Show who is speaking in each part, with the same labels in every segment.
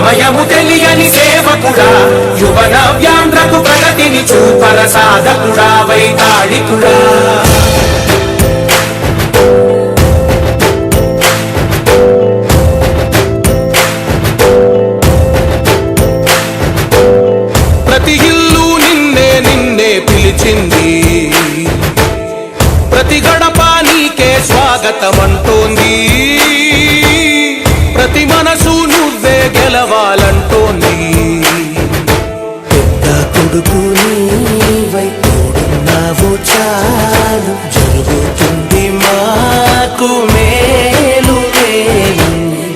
Speaker 1: సమయము తెలియని సేవకుడా యువన వ్యాంధ్రకు ప్రగతిని చూపర సాధకుడా వైతాళికుడా. ప్రతి ఇల్లు నిన్నే నిన్నే పిలిచింది. ప్రతి గడప నీకే స్వాగతం అంటోంది ప్రతి మనసు నువ్వే గెలవాలంటోంది
Speaker 2: పెద్ద కొడుకు నీవై తోడున్నావు చాలు. జరుగుతుంది మాకు మేలు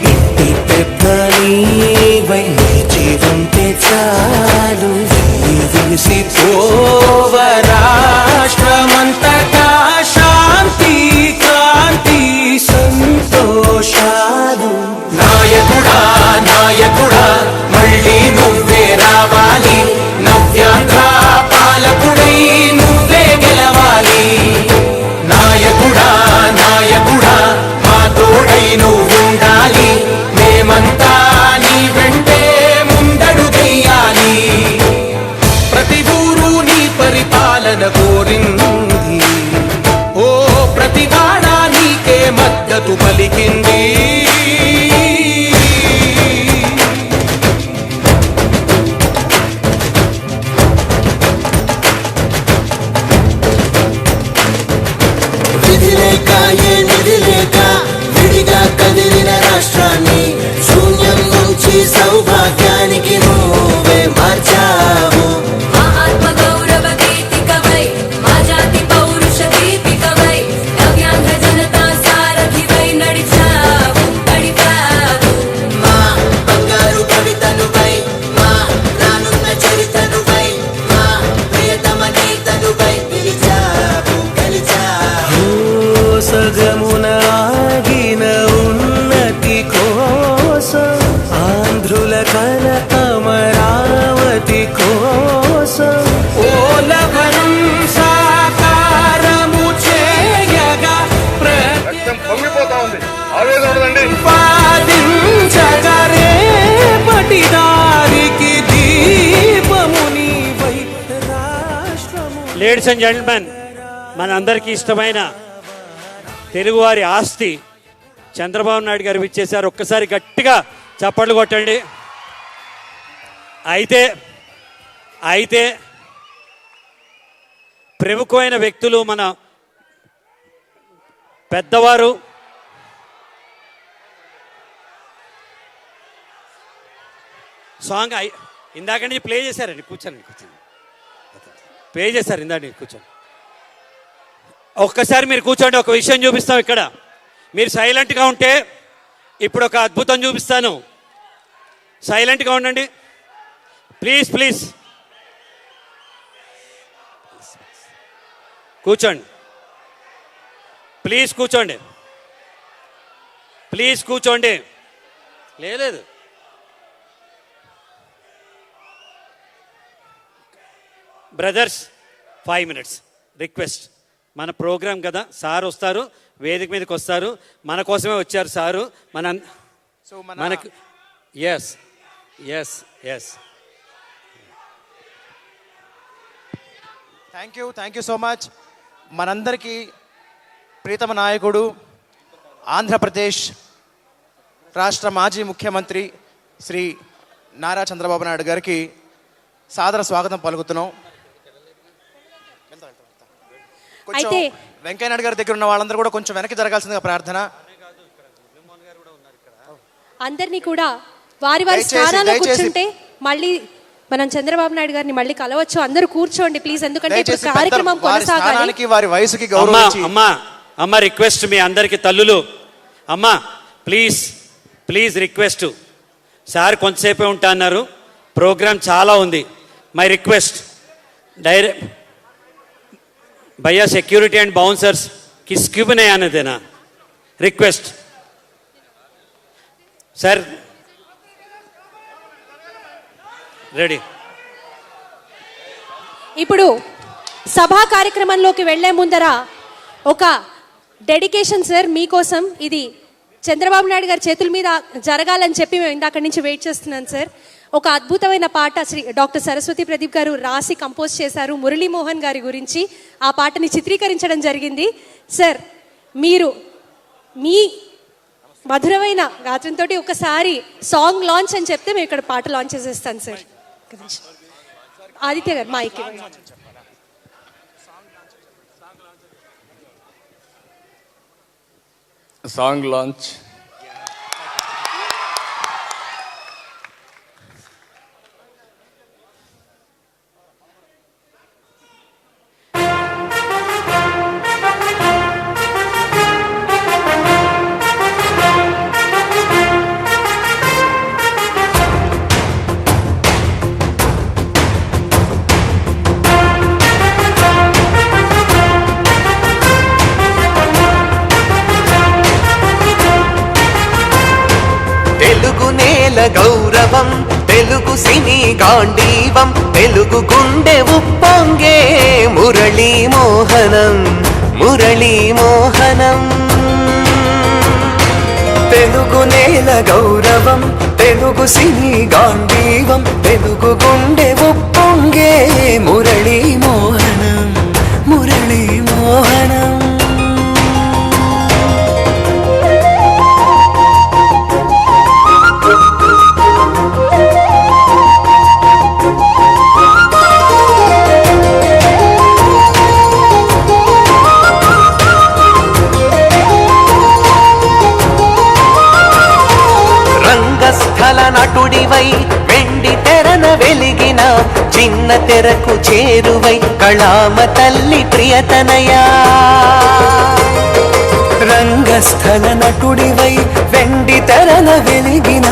Speaker 2: ఇంటి పెద్ద నీవై నిలిచి ఉంటే చాలు.
Speaker 1: విసి పోవరాష్ట్రమంతటా శాంతి కాంతి సంతోష. tu
Speaker 3: లేడీస్ అండ్ జెంట్మెన్ మన అందరికీ ఇష్టమైన తెలుగువారి ఆస్తి చంద్రబాబు నాయుడు గారు ఇచ్చేశారు ఒక్కసారి గట్టిగా చప్పట్లు కొట్టండి. అయితే అయితే ప్రముఖమైన వ్యక్తులు మన పెద్దవారు సాంగ్ ఇందాక నుంచి ప్లే చేశారండి కూర్చోండి కూర్చోండి. పే చేశారు ఇందండి కూర్చోండి ఒక్కసారి మీరు కూర్చోండి ఒక విషయం చూపిస్తాం ఇక్కడ. మీరు సైలెంట్గా ఉంటే ఇప్పుడు ఒక అద్భుతం చూపిస్తాను. సైలెంట్గా ఉండండి. Please please. కూర్చోండి. ప్లీజ్ కూర్చోండి. ప్లీజ్ కూర్చోండి. లేదు. బ్రదర్స్ ఫైవ్ మినిట్స్ రిక్వెస్ట్ మన ప్రోగ్రామ్ కదా సార్ వస్తారు వేదిక మీదకి వస్తారు మన కోసమే వచ్చారు సారు మన
Speaker 4: సో మన
Speaker 3: మనకు yes yes yes
Speaker 4: thank you thank you so much మనందరికీ ప్రీతమ నాయకుడు ఆంధ్రప్రదేశ్ రాష్ట్ర మాజీ ముఖ్యమంత్రి శ్రీ నారా చంద్రబాబు నాయుడు గారికి సాదర స్వాగతం పలుకుతున్నాం.
Speaker 5: అయితే
Speaker 4: వెంకయ్యనాయుడు గారి దగ్గర ఉన్న వాళ్ళందరూ కూడా కొంచెం వెనక్కి జరగాల్సిందిగా ప్రార్థన.
Speaker 5: అందరినీ కూడా వారి వారి స్థానాల్లో కూర్చుంటే మళ్ళీ మనం చంద్రబాబు నాయుడు గారిని మళ్ళీ కలవచ్చు. అందరూ కూర్చోండి ప్లీజ్ ఎందుకంటే ఇప్పుడు కార్యక్రమం
Speaker 4: వారి
Speaker 5: కొనసాగాలి.
Speaker 4: వారి వయసుకి
Speaker 3: అమ్మా
Speaker 4: గౌరవించి.
Speaker 3: అమ్మా అమ్మ రిక్వెస్ట్ మీ అందరికి తల్లులు. అమ్మా ప్లీజ్ ప్లీజ్ రిక్వెస్ట్ సార్ కొంతసేపే ఉంటా అన్నారు. ప్రోగ్రామ్ చాలా ఉంది. మై రిక్వెస్ట్ డైరెక్ట్ భయ్యా సెక్యూరిటీ అండ్ బౌన్సర్స్ కిస్క్యూబినే అన్నదేనా? రిక్వెస్ట్ సార్ రెడీ
Speaker 5: ఇప్పుడు సభా కార్యక్రమంలోకి వెళ్ళే ముందర ఒక డెడికేషన్ సార్ మీకోసం ఇది చంద్రబాబు నాయుడు గారి చేతుల మీద జరగాలని చెప్పి మేము ఇందాక నుంచి వెయిట్ చేస్తున్నాను సార్ ఒక అద్భుతమైన పాట శ్రీ డాక్టర్ సరస్వతి ప్రదీప్ గారు రాసి కంపోజ్ చేశారు మురళీమోహన్ గారి గురించి. ఆ పాటని చిత్రీకరించడం జరిగింది. సార్ మీరు మీ మధురమైన గాత్రంతో ఒకసారి సాంగ్ లాంచ్ అని చెప్తే మేము ఇక్కడ పాట లాంచ్ చేసేస్తాను సార్. ఆదిత్య గారు మైక్
Speaker 6: సాంగ్ లాంచ్
Speaker 7: గౌరవం తెలుగు సినీ గాంధీవం తెలుగు గుండె ఉప్పొంగే మురళీ మోహనం మురళీ మోహనం. తెలుగు నేల గౌరవం తెలుగు సినీ గాంధీవం తెలుగు గుండె ఉప్పొంగే మురళీ మోహనం. కథల నటుడివై వెండి తెరన వెలిగిన చిన్న తెరకు చేరువై కళామ తల్లి ప్రియతనయా. రంగస్థల నటుడివై వెండి తెరన వెలిగిన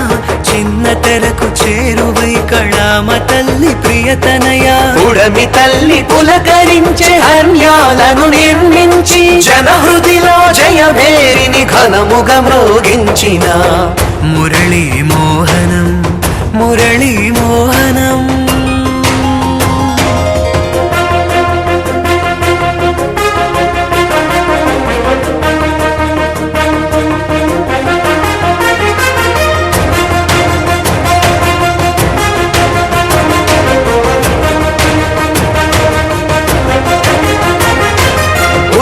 Speaker 7: చిన్న తెరకు చేరువై కళామ తల్లి ప్రియతనయా. ఉడమి తల్లి పులకరించే హర్యాలను నిర్మించి జనహృదిలో జయభేరిని ఘనముగ మ్రోగించిన. మురళీ మోహనం మురళీ మోహనం.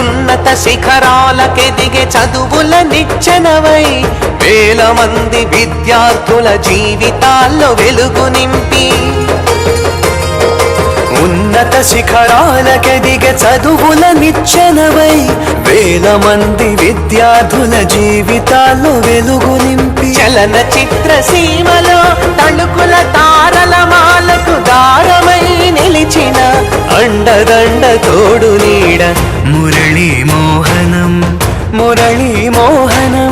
Speaker 7: ఉన్నత శిఖరాలకెదిగే చదువుల నిచ్చెనవై వేల మంది విద్యార్థుల జీవితాల్లో వెలుగు నింపి ఉన్నత శిఖరాలకెదిగే చదువుల నిచ్చెనవై వేల మంది విద్యార్థుల జీవితాల్లో వెలుగు నింపి చలన చిత్ర సీమలో తణుకుల తారల మాలకు దారమై నిలిచిన అండదండ తోడు నీడ మురళీ మోహనం మురళీ మోహనం.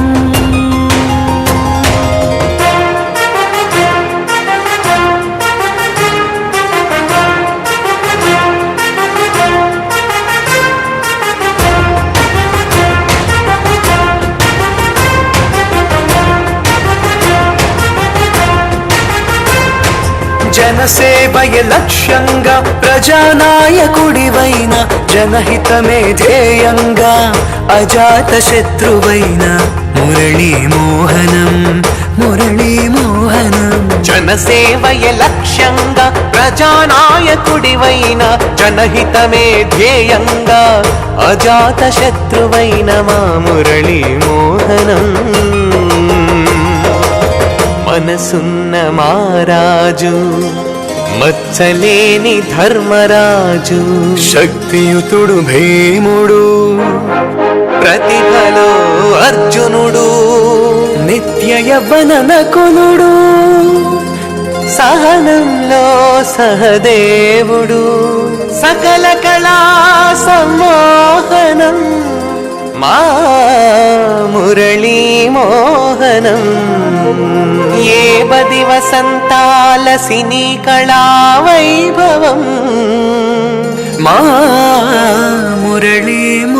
Speaker 7: జనసేవయ లక్ష్యంగా ప్రజానాయకుడివైన జనహితమే ధ్యేయంగా అజాత శత్రువైన మురళీ మోహనం మురళీ మోహనం. జనసేవయ లక్ష్యంగా ప్రజానాయకుడివైన జనహితమే ధ్యేయంగా అజాత శత్రువైన మా మురళీ మోహనం. మనసున్న మారాజు మచ్చలేని ధర్మరాజు శక్తియుతుడు భీముడు ప్రతిభలో అర్జునుడు నిత్య యవ్వన నకులుడు సహనంలో సహదేవుడు సకల కళా సమ్మోహనం मा मुरळीमोहनम् एव दिवसन्तालसिनी कलावैभवम्
Speaker 8: मा मुरळी